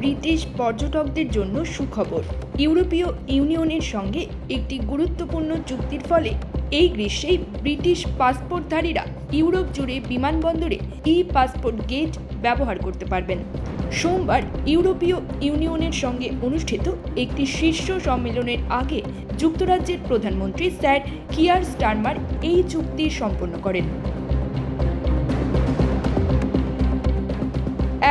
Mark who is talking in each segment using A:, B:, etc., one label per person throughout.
A: British পর্যটকদের জন্য সুখবর। ইউরোপীয় ইউনিয়নের সঙ্গে একটি গুরুত্বপূর্ণ চুক্তির ফলে এই গ্রীষ্মেই ব্রিটিশ পাসপোর্টধারীরা ইউরোপ জুড়ে বিমানবন্দরে ই পাসপোর্ট গেট ব্যবহার করতে পারবেন। সোমবার ইউরোপীয় ইউনিয়নের সঙ্গে অনুষ্ঠিত একটি শীর্ষ সম্মেলনের আগে যুক্তরাজ্যের প্রধানমন্ত্রী স্যার কিয়ার স্টারমার এই চুক্তি সম্পন্ন করেন।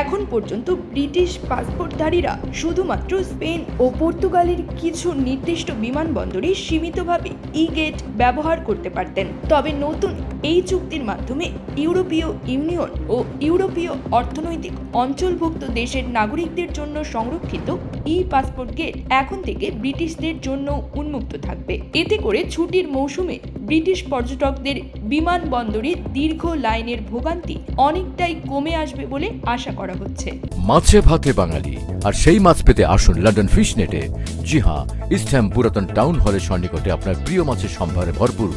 A: এখন পর্যন্ত ব্রিটিশ পাসপোর্টধারীরা শুধুমাত্র স্পেন ও পর্তুগালের কিছু নির্দিষ্ট বিমানবন্দরে সীমিতভাবে ই গেট ব্যবহার করতে পারতেন। তবে নতুন এই চুক্তির মাধ্যমে ইউরোপীয় ইউনিয়ন ও ইউরোপীয় অর্থনৈতিক অঞ্চলভুক্ত দেশের নাগরিকদের জন্য সংরক্ষিত ই পাসপোর্ট গেট এখন থেকে ব্রিটিশদের জন্য উন্মুক্ত থাকবে। এতে করে ছুটির মৌসুমে ব্রিটিশ পর্যটকদের বিমানবন্দরে দীর্ঘ লাইনের ভোগান্তি অনেকটাই কমে আসবে বলে আশা করা হচ্ছে।
B: মাছে ভাতে বাঙালি, আর সেই মাছ পেতে আসুন লন্ডন ফিশ নেটে জি হ্যাঁ ইস্টহ্যাম পুরাতন টাউন হলের সন্নিকটে আপনার প্রিয় মাছের সম্ভারে ভরপুর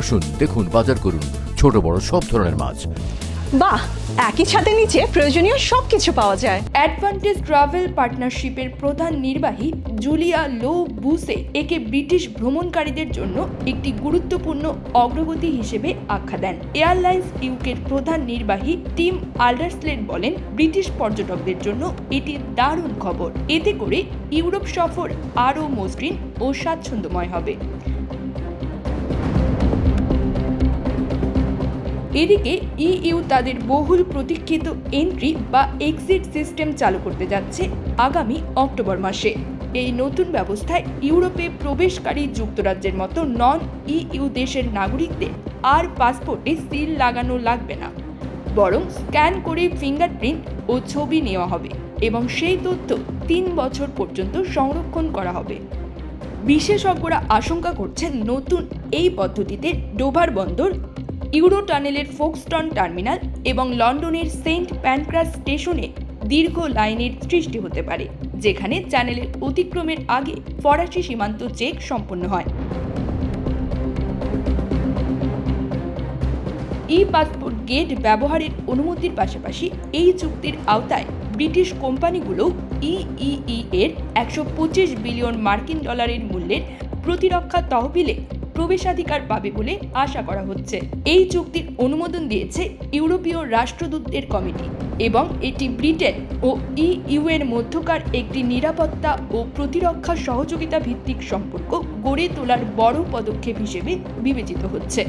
B: আসুন দেখুন বাজার করুন ছোট বড় সব ধরনের মাছ।
C: বাহ একই ছাদের নিচে প্রয়োজনীয় সবকিছু পাওয়া যায়।
A: অ্যাডভান্টেজ ট্রাভেল পার্টনারশিপের প্রধান নির্বাহী জুলিয়া লো বুসে একে ব্রিটিশ ভ্রমণকারীদের জন্য একটি গুরুত্বপূর্ণ অগ্রগতি হিসেবে আখ্যা দেন। এয়ারলাইন্স ইউকের প্রধান নির্বাহী টিম আল্ডারসলেট বলেন ব্রিটিশ পর্যটকদের জন্য এটি দারুণ খবর। এতে করে ইউরোপ সফর আরও মসৃণ ও স্বাচ্ছন্দ্যময় হবে। এদিকে ইইউ তাদের বহুল প্রতীক্ষিত এন্ট্রি বা এক্সিট সিস্টেম চালু করতে যাচ্ছে আগামী অক্টোবর মাসে। এই নতুন ব্যবস্থায় ইউরোপে প্রবেশকারী যুক্তরাজ্যের মতো নন ইইউ দেশের নাগরিকদের আর পাসপোর্টে সিল লাগানো লাগবে না। বরং স্ক্যান করে ফিঙ্গারপ্রিন্ট ও ছবি নেওয়া হবে এবং সেই তথ্য তিন বছর পর্যন্ত সংরক্ষণ করা হবে। বিশেষজ্ঞরা আশঙ্কা করছেন নতুন এই পদ্ধতিতে ডোভার বন্দর ইউরো টানেলের ফোকস্টন টার্মিনাল এবং লন্ডনের সেন্ট প্যানক্রাস স্টেশনে দীর্ঘ লাইনের সৃষ্টি হতে পারে, যেখানে চ্যানেলের অতিক্রমের আগে ফরাসি সীমান্ত চেক সম্পন্ন হয়। ই পাসপোর্ট গেট ব্যবহারের অনুমতির পাশাপাশি এই চুক্তির আওতায় ব্রিটিশ কোম্পানিগুলো ইইই এর একশো পঁচিশ বিলিয়ন মার্কিন ডলারের মূল্যের প্রতিরক্ষা তহবিলে প্রবেশাধিকার পাবে বলে আশা করা হচ্ছে। এই চুক্তির অনুমোদন দিয়েছে ইউরোপীয় রাষ্ট্রদূতদের কমিটি এবং এটি ব্রিটেন ও ইইউ এর মধ্যকার একটি নিরাপত্তা ও প্রতিরক্ষা সহযোগিতা ভিত্তিক সম্পর্ক গড়ে তোলার বড় পদক্ষেপ হিসেবে বিবেচিত হচ্ছে।